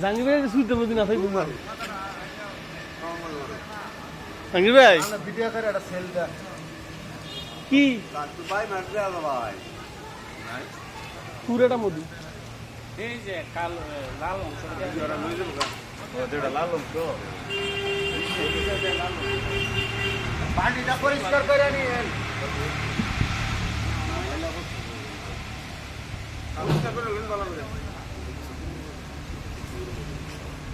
জাহাঙ্গীর ভাই শুইতে বুঝি না জাহাঙ্গীর ভাই। ভিডিও করে একটা সেল দা কি? ভাই আলো ভাই। পুরোটা মধু। এই যে কাল লাল যেটা লাল অংশ। পানিটা পরিষ্কার করে নিন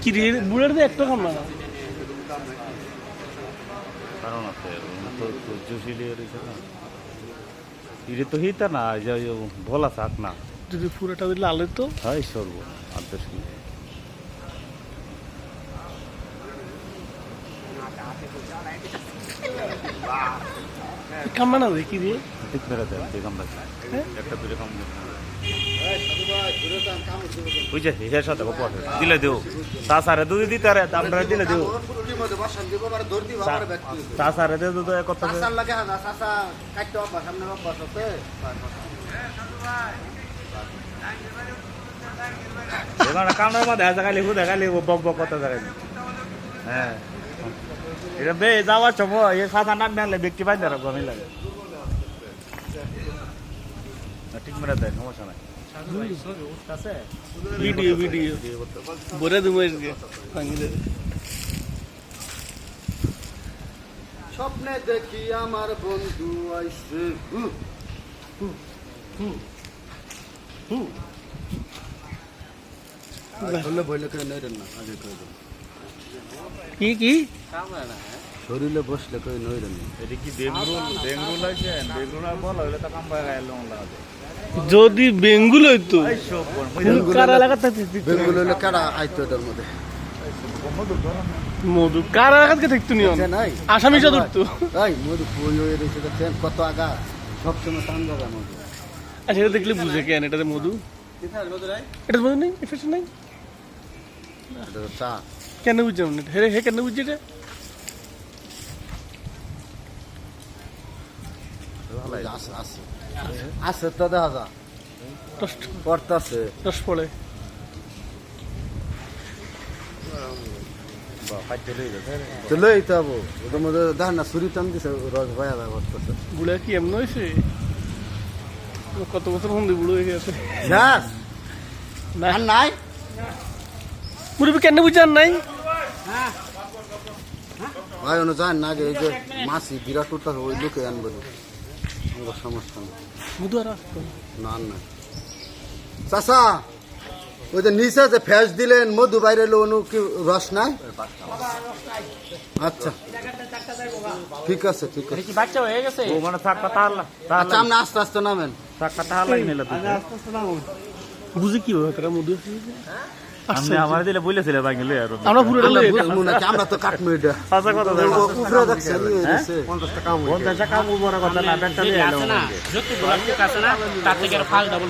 কি রে বুড়ের তো একটা কাম না? কারণ আছে তো জুসিলি রয়েছে না। ইরে তো হিতা না যে ভোলা শাক না। যদি পুরোটা দিলে আলো তো? হয় সর্ব দেখি মেরে দেয় রাখি একটা বুঝছে হিসার সাথে গপ দিলে দেও। সাসারে দুধ দিতে আরে আমরা দিলে দেও। সাসারে দে দুধ কত সাসার লাগে হাজা সাসা কাটতে অভ্যাস সামনে মধ্যে দেখা খালি বক বক করতে থাকে। হ্যাঁ। এটা বে যাওয়ার সময় এ সাদা নাম মেলে ব্যক্তি পাই না, ঠিক মেরে দেয়, সমস্যা নাই। ভিডিও ভিডিও বলে দেবো আজকে জাহাঙ্গীরের স্বপ্নে দেখি আমার বন্ধু আইছে বললে বললে কেউ নইরেন না আগে কই দেন কি কি শরীরে বসলে কই নইরেন না। এটা কি বেঙ্গুল বেঙ্গুল আছে বেঙ্গুল আর বল হইলে তো কাম পায় লং লাগাতে। যদি বেঙ্গুল হইতো সব কার এলাকাতে বেঙ্গুল হইলে কারা আইতো এটার মধ্যে? মধু কার নিয়ম যে নাই? আসামি সা ধরতো। এই মধু বই হয়ে রয়েছে কত আগা? সবসময় টান জায়গা মধু আচ্ছা এটা দেখলে বুঝে কেন? এটাতে মধু? এটা মধু নেই। এফেক্ট নেই? এটা চা। কেন বুঝলাম না? হে হে কেন বুঝছি এটা? আছে আছে। আছে? তো দেখা যা পড়তাছে। দশ পড়ে। খাইতে লই যাচ্ছে তো ওটার মধ্যে দেখ না ছুরি টান দিছে রস ভাইয়া ভাই করতেছে বুড়া কি এমন হয়েছে ও কত বছর বুড়ো হয়ে গেছে? না। নাই? মুরব্বী কেন বুঝান নাই? ভাই অনু জান না যে এই যে মাসি বিরাট ওই লোকে আনব। সমস্যা নেই। মধু আর আসতো না। না চাষা ওই যে নিচে যে ফ্যাস দিলেন মধু বাইরে এলো কি রস নাই? আচ্ছা। ঠিক আছে ঠিক আছে। বাচ্চা হয়ে গেছে? ও মানে আচ্ছা আপনি আস্তে আস্তে নামেন। তুই বুঝে কি হবে মধু আমি আমার দিলে বলেছিলে বাঙালি আর আমরা পুরোটা লই বুঝব না আমরা তো কাটবো এটা। আচ্ছা কথা ও উপরে দেখছেন ইয়ে দিছে। পঞ্চাশ টাকা মনে কথা না ব্যাংকটা নিয়ে এলো আছে না যতগুলো না তার থেকে ফাল ডাবল